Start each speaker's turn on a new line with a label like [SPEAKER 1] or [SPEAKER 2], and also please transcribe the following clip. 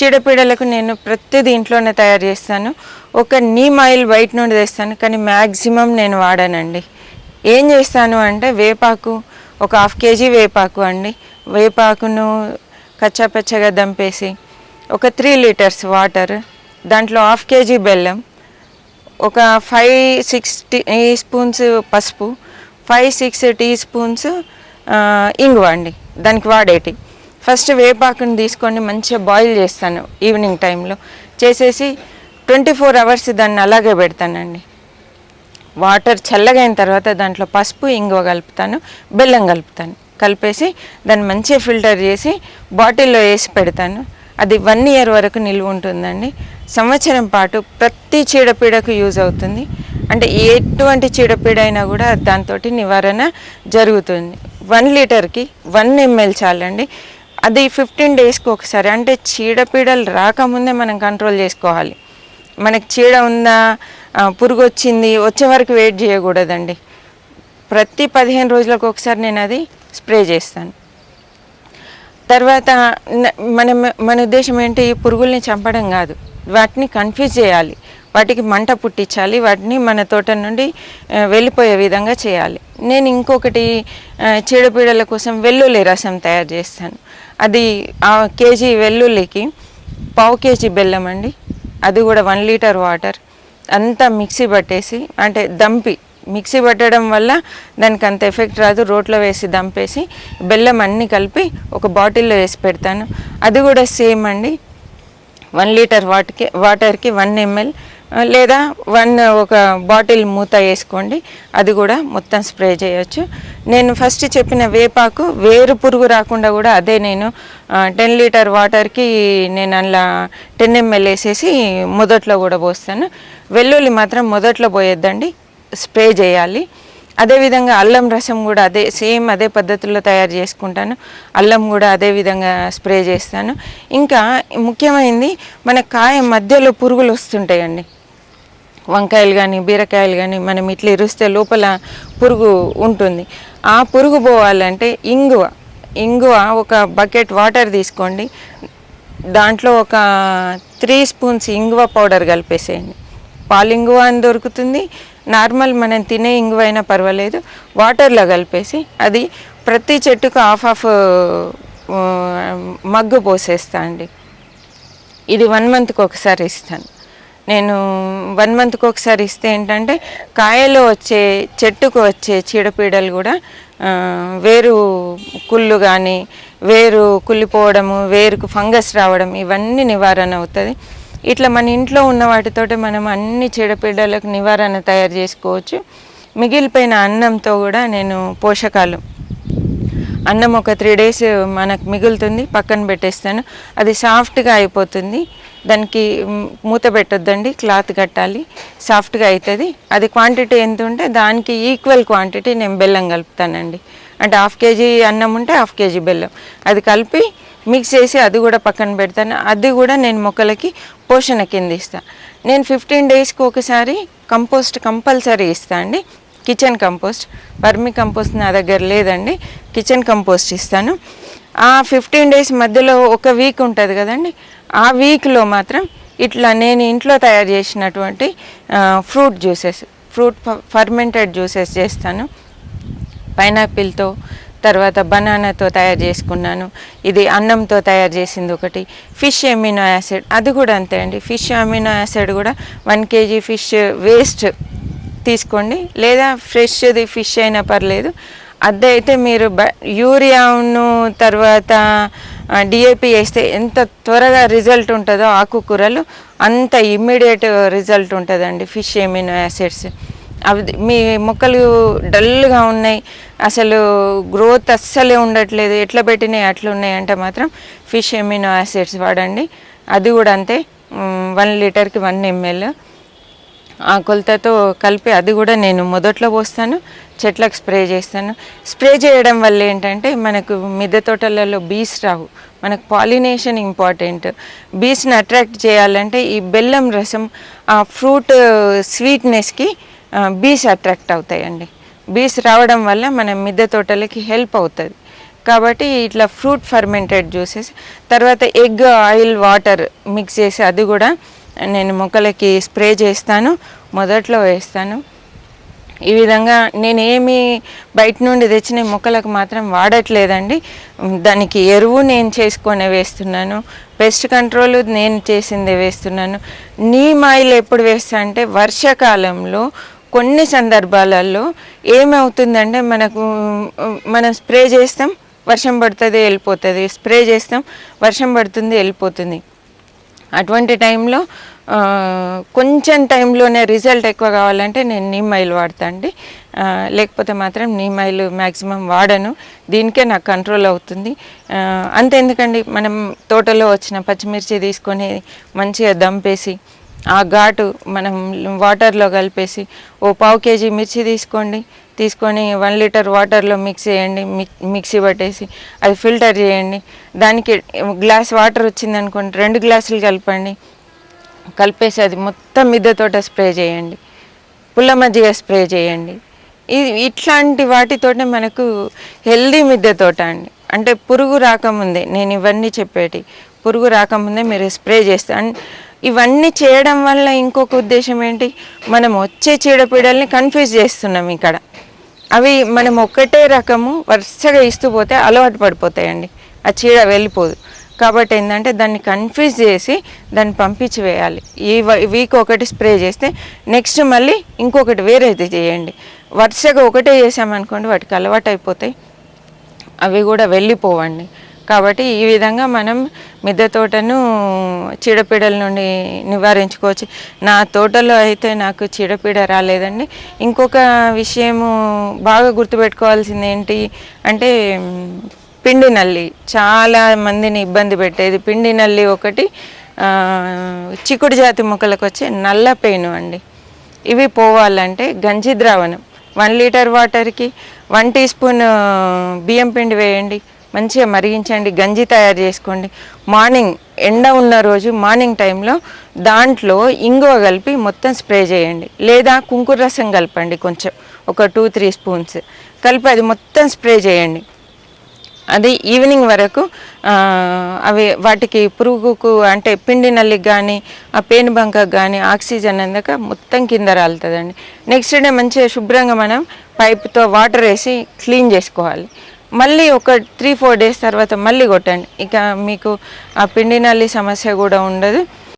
[SPEAKER 1] చీడపీడలకు నేను ప్రతి దీంట్లోనే తయారు చేస్తాను. ఒక నీమ్ ఆయిల్ బయట నుండి తెస్తాను కానీ మ్యాక్సిమం నేను వాడానండి. ఏం చేస్తాను అంటే వేపాకు ఒక హాఫ్ కేజీ వేపాకు అండి. వేపాకును కచ్చాపచ్చగా దంపేసి ఒక త్రీ లీటర్స్ వాటర్ దాంట్లో హాఫ్ కేజీ బెల్లం ఒక ఫైవ్ సిక్స్ టీ స్పూన్స్ పసుపు ఫైవ్ సిక్స్ టీ స్పూన్స్ ఇంగువ అండి. దానికి వాడేటి. ఫస్ట్ వేపాకుని తీసుకొని మంచిగా బాయిల్ చేస్తాను ఈవినింగ్ టైంలో. చేసేసి ట్వంటీ ఫోర్ అవర్స్ దాన్ని అలాగే పెడతానండి. వాటర్ చల్లగైన తర్వాత దాంట్లో పసుపు ఇంగువ కలుపుతాను బెల్లం కలుపుతాను. కలిపేసి దాన్ని మంచిగా ఫిల్టర్ చేసి బాటిల్లో వేసి పెడతాను. అది వన్ ఇయర్ వరకు నిల్వ ఉంటుందండి. సంవత్సరం పాటు ప్రతి చీడపీడకు యూజ్ అవుతుంది. అంటే ఎటువంటి చీడపీడ అయినా కూడా దాంతో నివారణ జరుగుతుంది. వన్ లీటర్కి వన్ ఎంఎల్ చాలండి. అది ఫిఫ్టీన్ డేస్కి ఒకసారి. అంటే చీడపీడలు రాకముందే మనం కంట్రోల్ చేసుకోవాలి. మనకి చీడ ఉందా పురుగు వచ్చింది వచ్చే వరకు వెయిట్ చేయకూడదండి. ప్రతి పదిహేను రోజులకు ఒకసారి నేను అది స్ప్రే చేస్తాను. తర్వాత మన మన ఉద్దేశం ఏంటి? ఈ పురుగుల్ని చంపడం కాదు. వాటిని కన్ఫ్యూజ్ చేయాలి. వాటికి మంట పుట్టించాలి వాటిని మన తోట నుండి వెళ్ళిపోయే విధంగా చేయాలి. నేను ఇంకొకటి చీడపీడల కోసం వెల్లుల్లి రసం తయారు చేస్తాను. అది ఆ కేజీ వెల్లుల్లికి పావు కేజీ బెల్లం అండి. అది కూడా వన్ లీటర్ వాటర్. అంతా మిక్సీ పట్టేసి అంటే దంపి మిక్సీ పట్టడం వల్ల దానికి అంత ఎఫెక్ట్ రాదు. రోట్లో వేసి దంపేసి బెల్లం అన్నీ కలిపి ఒక బాటిల్లో వేసి పెడతాను. అది కూడా సేమ్ అండి. వన్ లీటర్ వాటర్కి వాటర్కి వన్ ఎంఎల్ లేదా వన్ ఒక బాటిల్ మూత వేసుకోండి. అది కూడా మొత్తం స్ప్రే చేయొచ్చు. నేను ఫస్ట్ చెప్పిన వేపాకు వేరు పురుగు రాకుండా కూడా అదే నేను టెన్ లీటర్ వాటర్కి నేను అలా టెన్ ఎంఎల్ వేసేసి మొదట్లో కూడా పోస్తాను. వెల్లుల్లి మాత్రం మొదట్లో పోయొద్దండి స్ప్రే చేయాలి. అదేవిధంగా అల్లం రసం కూడా అదే సేమ్ అదే పద్ధతిలో తయారు చేసుకుంటాను. అల్లం కూడా అదే విధంగా స్ప్రే చేస్తాను. ఇంకా ముఖ్యమైనది మన కాయ మధ్యలో పురుగులు వస్తుంటాయండి. వంకాయలు కానీ బీరకాయలు కానీ మనం ఇట్లా ఇరుస్తే లోపల పురుగు ఉంటుంది. ఆ పురుగు పోవాలంటే ఇంగువ ఇంగువ ఒక బకెట్ వాటర్ తీసుకోండి. దాంట్లో ఒక త్రీ స్పూన్స్ ఇంగువ పౌడర్ కలిపేసేయండి. పాలింగువ అని దొరుకుతుంది. నార్మల్ మనం తినే ఇంగువ అయినా పర్వాలేదు. వాటర్లో కలిపేసి అది ప్రతి చెట్టుకు హాఫ్ హాఫ్ మగ్గు పోసేస్తా అండి. ఇది వన్ మంత్కి ఒకసారి ఇస్తాను. నేను వన్ మంత్కి ఒకసారి ఇస్తే ఏంటంటే కాయలో వచ్చే చెట్టుకు వచ్చే చీడపీడలు కూడా వేరు కుళ్ళు కానీ వేరు కుళ్ళిపోవడము వేరుకు ఫంగస్ రావడం ఇవన్నీ నివారణ అవుతుంది. ఇట్లా మన ఇంట్లో ఉన్న వాటితోటి మనం అన్ని చీడపీడలకు నివారణ తయారు చేసుకోవచ్చు. మిగిలిపోయిన అన్నంతో కూడా నేను పోషకాలు అన్నం ఒక త్రీ డేస్ మనకు మిగులుతుంది పక్కన పెట్టేస్తాను. అది సాఫ్ట్గా అయిపోతుంది. దానికి మూత పెట్టొద్దండి క్లాత్ కట్టాలి. సాఫ్ట్గా అవుతుంది అది క్వాంటిటీ ఎంత ఉంటే దానికి ఈక్వల్ క్వాంటిటీ నేను బెల్లం కలుపుతానండి. అంటే హాఫ్ కేజీ అన్నం ఉంటే హాఫ్ కేజీ బెల్లం. అది కలిపి మిక్స్ చేసి అది కూడా పక్కన పెడతాను. అది కూడా నేను మొక్కలకి పోషణ కింద ఇస్తాను నేను ఫిఫ్టీన్ డేస్కి ఒకసారి కంపోస్ట్ కంపల్సరీ ఇస్తాను అండి. Kitchen compost. వర్మి కంపోస్ట్ నా దగ్గర లేదండి. కిచెన్ కంపోస్ట్ ఇస్తాను. ఆ ఫిఫ్టీన్ డేస్ మధ్యలో ఒక వీక్ ఉంటుంది కదండి. ఆ వీక్లో మాత్రం ఇట్లా నేను ఇంట్లో తయారు చేసినటువంటి fruit juices fruit fermented juices చేస్తాను. పైనాపిల్తో తర్వాత బనానాతో తయారు చేసుకున్నాను. ఇది అన్నంతో తయారు చేసింది ఒకటి. ఫిష్ ఎమినో యాసిడ్ అది కూడా అంతే అండి. ఫిష్ అమినో యాసిడ్ కూడా వన్ కేజీ ఫిష్ వేస్ట్ తీసుకోండి. లేదా ఫ్రెష్ది ఫిష్ అయినా పర్లేదు. అదే అయితే మీరు బ యూరియాను తర్వాత డిఏపి వేస్తే ఎంత త్వరగా రిజల్ట్ ఉంటుందో ఆకుకూరలు అంత ఇమ్మీడియట్ రిజల్ట్ ఉంటుందండి ఫిష్ ఎమినో యాసిడ్స్. అవి మీ మొక్కలు డల్గా ఉన్నాయి. అసలు గ్రోత్ అస్సలే ఉండట్లేదు. ఎట్లా పెట్టినాయి అట్లా ఉన్నాయంటే మాత్రం ఫిష్ ఎమినో యాసిడ్స్ వాడండి. అది కూడా అంతే. వన్ లీటర్కి వన్ ఎంఎల్. ఆ కొలతతో కలిపి అది కూడా నేను మొదట్లో పోస్తాను చెట్లకు స్ప్రే చేస్తాను. స్ప్రే చేయడం వల్ల ఏంటంటే మనకు మిద్దె తోటలలో బీస్ రావు. మనకు పాలినేషన్ ఇంపార్టెంట్. బీస్ని అట్రాక్ట్ చేయాలంటే ఈ బెల్లం రసం ఆ ఫ్రూట్ స్వీట్నెస్కి బీస్ అట్రాక్ట్ అవుతాయండి. బీస్ రావడం వల్ల మన మిద్దె తోటలకి హెల్ప్ అవుతుంది. కాబట్టి ఇట్లా ఫ్రూట్ ఫర్మెంటెడ్ జ్యూసెస్ తర్వాత ఎగ్ ఆయిల్ వాటర్ మిక్స్ చేసి అది కూడా నేను మొక్కలకి స్ప్రే చేస్తాను మొదట్లో వేస్తాను. ఈ విధంగా నేను ఏమి బయట నుండి తెచ్చిన మొక్కలకు మాత్రం వాడట్లేదండి. దానికి ఎరువు నేను చేసుకొని వేస్తున్నాను పెస్ట్ కంట్రోల్ నేను చేసిందే వేస్తున్నాను. నీమ్ ఆయిల్ ఎప్పుడు వేస్తా అంటే వర్షాకాలంలో కొన్ని సందర్భాలలో ఏమవుతుందంటే మనకు మనం స్ప్రే చేస్తాం వర్షం పడుతుంది వెళ్ళిపోతుంది. స్ప్రే చేస్తాం వర్షం పడుతుంది వెళ్ళిపోతుంది. అటువంటి టైంలో కొంచెం టైంలోనే రిజల్ట్ ఎక్కువ కావాలంటే నేను నీమ్ ఆయిల్ వాడతాండి లేకపోతే మాత్రం నీమ్ ఆయిల్ మ్యాక్సిమం వాడను. దీనికే నాకు కంట్రోల్ అవుతుంది. ఆ, అంతెందుకండి మనం తోటలో వచ్చిన పచ్చిమిర్చి తీసుకొని మంచిగా దంపేసి ఆ ఘాటు మనం వాటర్లో కలిపేసి ఓ పావు కేజీ మిర్చి తీసుకోండి. తీసుకొని వన్ లీటర్ వాటర్లో మిక్స్ చేయండి. మిక్ మిక్సీ పట్టేసి అది ఫిల్టర్ చేయండి. దానికి గ్లాస్ వాటర్ వచ్చిందనుకోండి రెండు గ్లాసులు కలపండి. కలిపేసి అది మొత్తం మిద్దెతోట స్ప్రే చేయండి. పుల్ల మజ్జిగ స్ప్రే చేయండి. ఇది ఇట్లాంటి వాటితోటే మనకు హెల్దీ మిద్దె తోట అండి. అంటే పురుగు రాకముందే నేను ఇవన్నీ చెప్పేటి పురుగు రాకముందే మీరు స్ప్రే చేస్తే అండ్ ఇవన్నీ చేయడం వల్ల ఇంకొక ఉద్దేశం ఏంటి? మనం వచ్చే చీడపీడల్ని కన్ఫ్యూజ్ చేస్తున్నాం ఇక్కడ. అవి మనం ఒక్కటే రకము వరుసగా ఇస్తూ పోతే అలవాటు పడిపోతాయండి. ఆ చీడ వెళ్ళిపోదు. కాబట్టి ఏంటంటే దాన్ని కన్ఫ్యూజ్ చేసి దాన్ని పంపించి వేయాలి. ఈ వీక్ ఒకటి స్ప్రే చేస్తే నెక్స్ట్ మళ్ళీ ఇంకొకటి వేరేది చేయండి. వరుసగా ఒకటే చేసామనుకోండి వాటికి అలవాటు అయిపోతాయి అవి కూడా వెళ్ళిపోవండి. కాబట్టి ఈ విధంగా మనం మిద్దె తోటను చీడపీడల నుండి నివారించుకోవచ్చు. నా తోటలో అయితే నాకు చీడపీడ రాలేదండి. ఇంకొక విషయము బాగా గుర్తుపెట్టుకోవాల్సింది ఏంటి అంటే పిండి నల్లి. చాలా మందిని ఇబ్బంది పెట్టేది పిండి నల్లి ఒకటి చిక్కుడు జాతి మొక్కలకు వచ్చే నల్ల పెయిన్ అండి. ఇవి పోవాలంటే గంజి ద్రావణం. వన్ లీటర్ వాటర్కి వన్ టీ స్పూన్ బియ్యం పిండి వేయండి. మంచిగా మరిగించండి గంజి తయారు చేసుకోండి. మార్నింగ్ ఎండ ఉన్న రోజు మార్నింగ్ టైంలో దాంట్లో ఇంగువ కలిపి మొత్తం స్ప్రే చేయండి. లేదా కుంకుర రసం కలపండి కొంచెం ఒక టూ త్రీ స్పూన్స్. కలిపి అది మొత్తం స్ప్రే చేయండి. అది ఈవినింగ్ వరకు అవి వాటికి పురుగుకు అంటే పిండి నల్లికి కానీ ఆ పేను బంకకు కానీ ఆక్సిజన్ అందాక మొత్తం కింద రాలుతుందండి. నెక్స్ట్ డే మంచిగా శుభ్రంగా మనం పైప్తో వాటర్ వేసి క్లీన్ చేసుకోవాలి. మళ్ళీ ఒక త్రీ ఫోర్ డేస్ తర్వాత మళ్ళీ కొట్టండి. ఇక మీకు ఆ పిండి నల్లి సమస్య కూడా ఉండదు.